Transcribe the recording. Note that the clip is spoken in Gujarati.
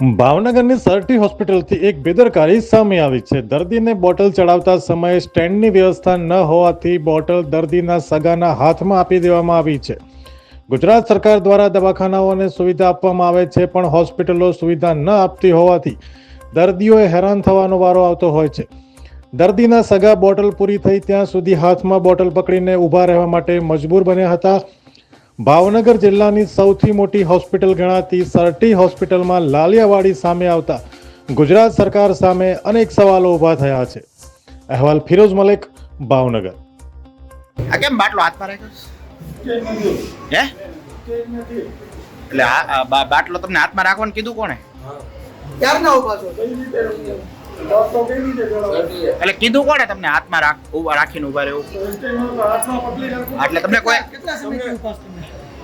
ભાવનગરની સરટી હોસ્પિટલથી એક બેદરકારી સામે આવી છે. દર્દીને બોટલ ચડાવતા સમયે સ્ટેન્ડની વ્યવસ્થા ન હોવાથી બોટલ દર્દીના સગાના હાથમાં આપી દેવામાં આવી છે. ગુજરાત સરકાર દ્વારા દવાખાનાઓને સુવિધા આપવામાં આવે છે, પણ હોસ્પિટલો સુવિધા ન આપતી હોવાથી દર્દીઓએ હેરાન થવાનો વારો આવતો હોય છે. દર્દીના સગા બોટલ પૂરી થઈ ત્યાં સુધી હાથમાં બોટલ પકડીને ઊભા રહેવા માટે મજબૂર બન્યા હતા. ભાવનગર જિલ્લાની સૌથી મોટી હોસ્પિટલ ગણાતી સરટી હોસ્પિટલમાં લાલિયાવાડી સામે આવતા ગુજરાત સરકાર સામે અનેક સવાલો ઊભા થયા છે. અહેવાલ ફિરોઝ મલેક ભાવનગર. આ કેમ બાટલો હાથમાં રાખ્યો હે? એટલે આ બાટલો તમને હાથમાં રાખવાનું કીધું કોણે? ક્યારના ઊભા છો? એટલે કીધું કોણે તમને હાથમાં રાખ ઊભા રાખીને ઊભા રહેવું? એટલે તમને કોઈ